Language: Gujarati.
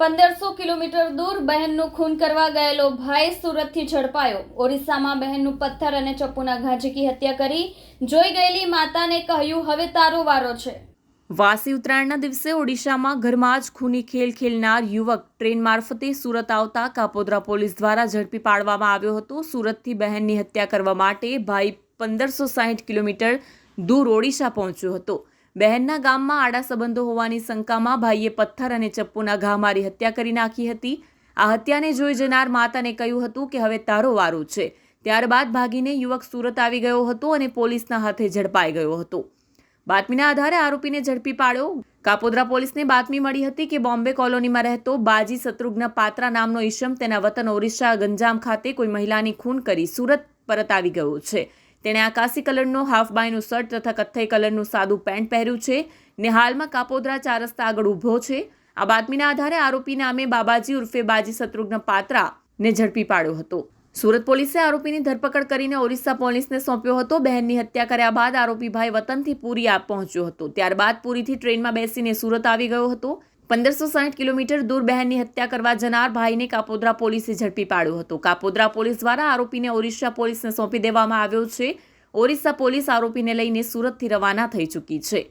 પંદરસો કિલોમીટર દૂર બહેનનું ખૂન કરવા ગયેલો ભાઈ સુરતથી ઝડપાયો. ઓરિસ્સામાં બહેનનું પથ્થર અને ચપ્પુના ઘા ઝીકી હત્યા કરી જોઈ ગયેલી માતાને કહ્યું, હવે તારો વારો છે. વાસી ઉત્તરાયણના દિવસે ઓડિશામાં ઘરમાં જ ખૂની ખેલ ખેલનાર યુવક ટ્રેન મારફતે સુરત આવતા કાપોદ્રા પોલીસ દ્વારા ઝડપી પાડવામાં આવ્યો હતો. સુરતથી બહેનની હત્યા કરવા માટે ભાઈ પંદરસો સાહીઠ કિલોમીટર દૂર ઓડિશા પહોંચ્યો હતો. બહેનના ગામમાં આડા સંબંધો હોવાની શંકામાં ભાઈએ પથ્થર અને ચપ્પુના ઘા મારી હત્યા કરી નાખી હતી. આ હત્યાને જોઈ જનાર માતાને કહ્યું હતું કે હવે તારો વારો છે. ત્યારબાદ ભાગીને યુવક સુરત આવી ગયો હતો અને પોલીસના હાથે ઝડપાઈ ગયો હતો. બાતમીના આધારે આરોપીને ઝડપી પાડ્યો. કાપોદ્રા પોલીસને બાતમી મળી હતી કે બોમ્બે કોલોનીમાં રહેતો બાજી શત્રુઘ્ન પાત્રા નામનો ઈશમ તેના વતન ઓરિસ્સા ગંજામ ખાતે કોઈ મહિલાની ખૂન કરી સુરત પરત આવી ગયો છે. તેણે આકાશી કલરનો હાફ બાયનું શર્ટ તથા કથ્થઈ કલરનું સાદું પેન્ટ પહેર્યું છે ને હાલમાં કાપોદ્રા ચાર રસ્તા આગળ ઊભો છે. આ બાતમીના આધારે આરોપી નામે બાબાજી ઉર્ફે બાજી શત્રુઘ્ન પાત્રા ને ઝડપી પાડ્યો હતો. સુરત પોલીસે આરોપીની ધરપકડ કરીને ઓરિસ્સા પોલીસને સોંપ્યો હતો. બહેનની હત્યા કર્યા બાદ આરોપી ભાઈ વતનથી પુરી આ પહોંચ્યો હતો. ત્યારબાદ પુરીથી ટ્રેનમાં બેસીને સુરત આવી ગયો હતો. પંદરસો સાઠ કિલોમીટર દૂર બહેનની હત્યા કરવા જનાર ભાઈને કાપોદ્રા પોલીસે ઝડપી પાડ્યો હતો. કાપોદ્રા પોલીસ દ્વારા આરોપીને ઓરિસ્સા પોલીસને સોંપી દેવામાં આવ્યો છે. ઓરિસ્સા પોલીસ આરોપીને લઈને સુરતથી રવાના થઈ ચૂકી છે.